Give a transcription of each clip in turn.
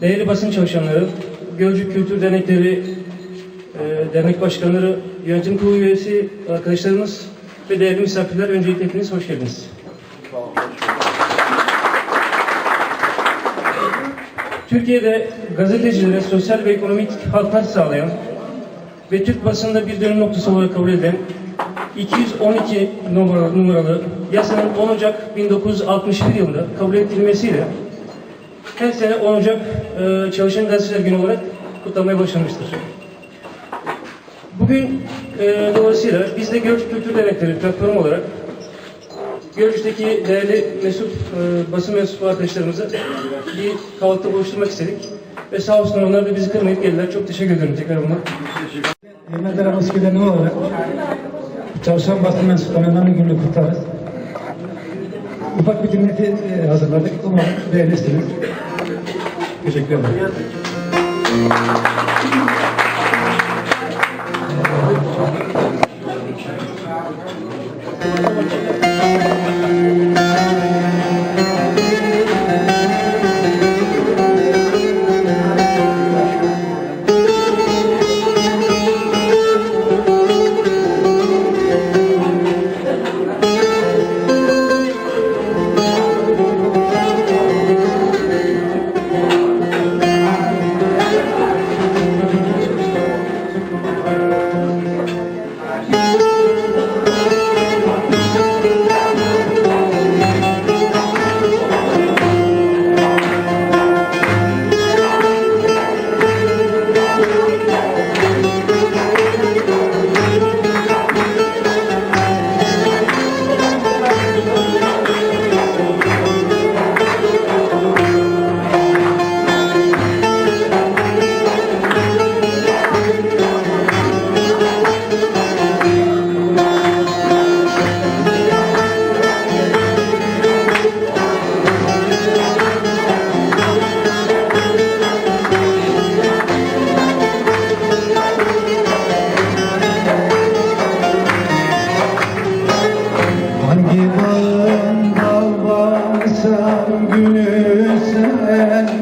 değerli basın çalışanları, Gölcük Kültür Dernekleri, e, dernek başkanları, yönetim kurulu üyesi, arkadaşlarımız ve değerli misafirler, öncelikle hepiniz hoş geldiniz. Türkiye'de gazetecilere sosyal ve ekonomik haklar sağlayan ve Türk basında bir dönüm noktası olarak kabul edilen 212 numaralı, numaralı yasanın 10 Ocak 1961 yılında kabul edilmesiyle her sene 10 Ocak e, Çalışan Gazeteciler Günü olarak kutlamaya başlamıştır. Bugün e, dolayısıyla biz de Gölcük Kültür Dernekleri platformu olarak Gölcük'teki değerli mesup, e, basın mensubu arkadaşlarımızı bir kahvaltıda buluşturmak istedik. Ve sağ olsunlar onlar da bizi kırmayıp geldiler. Çok teşekkür ediyorum tekrar buna. Hürmetler Abaski'de olarak çalışan basın mensuplarından gününü kutlarız. Ufak bir dinleti e, hazırladık. Umarım beğenirsiniz. Teşekkür ederim.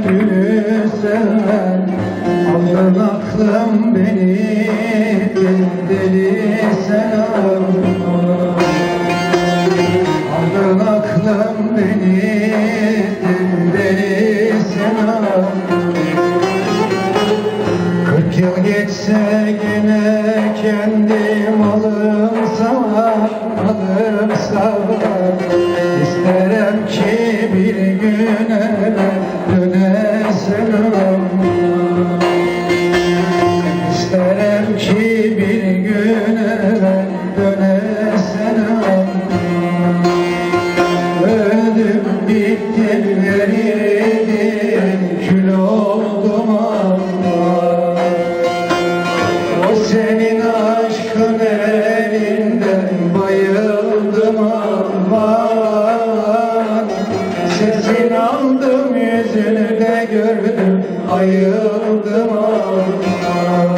Gülü sen Aldın aklım beni deli sen Aldın aklım beni deli sen Kırk yıl geçse gene kendi malım sana, İsterim ki bir gün eve ayıldım ağzına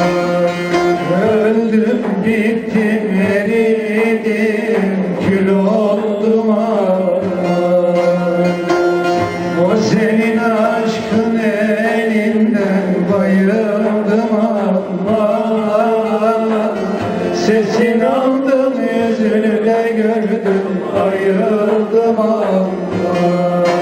Öldüm gittim eridim. Kül oldum ağzına O senin aşkın elinden bayıldım ağzına Sesin aldım yüzünü de gördüm. Ayıldım ağzına